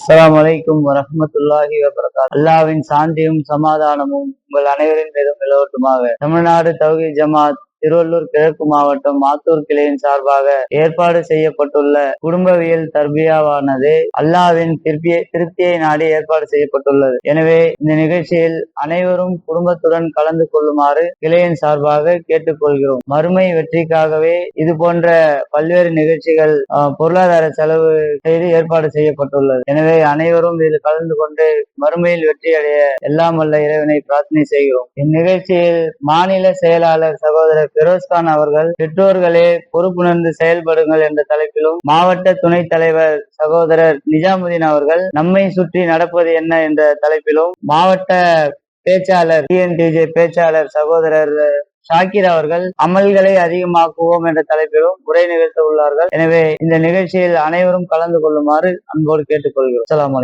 அஸ்லாம் அலைக்கும் வரமத்துல்லாஹி வபரகாத். அல்லாவின் சாந்தியும் சமாதானமும் உங்கள் அனைவரின் மீதும் நிலவட்டுமாக. தமிழ்நாடு தௌஹி ஜமாத் திருவள்ளூர் கிழக்கு மாவட்டம் மாத்தூர் கிளையின் சார்பாக ஏற்பாடு செய்யப்பட்டுள்ள குடும்பவியல் தர்பியாவானது அல்லாவின் திருப்தியை திருப்தியை நாடி ஏற்பாடு செய்யப்பட்டுள்ளது. எனவே இந்த நிகழ்ச்சியில் அனைவரும் குடும்பத்துடன் கலந்து கொள்ளுமாறு கிளையின் சார்பாக கேட்டுக்கொள்கிறோம். மறுமை வெற்றிக்காகவே இது போன்ற பல்வேறு நிகழ்ச்சிகள் பொருளாதார செலவு செய்து ஏற்பாடு செய்யப்பட்டுள்ளது. எனவே அனைவரும் இதில் கலந்து கொண்டு மறுமையில் வெற்றி அடைய எல்லாம் வல்ல இறைவனை பிரார்த்தனை செய்கிறோம். இந்நிகழ்ச்சியில் மாநில செயலாளர் சகோதரர் பெரோஸ்கான் அவர்கள் பெற்றோர்களே பொறுப்புணர்ந்து செயல்படுங்கள் என்ற தலைப்பிலும் மாவட்ட துணைத் தலைவர் சகோதரர் நிஜாமுதீன் அவர்கள் நம்மை சுற்றி நடப்பது என்ன என்ற தலைப்பிலும் மாவட்ட பேச்சாளர் டிஎன்டிஜே பேச்சாளர் சகோதரர் ஷாக்கிர் அவர்கள் அமல்களை அதிகமாக்குவோம் என்ற தலைப்பிலும் உரை நிகழ்த்த உள்ளார்கள். எனவே இந்த நிகழ்ச்சியில் அனைவரும் கலந்து கொள்ளுமாறு அன்போடு கேட்டுக்கொள்கிறோம். அலாம்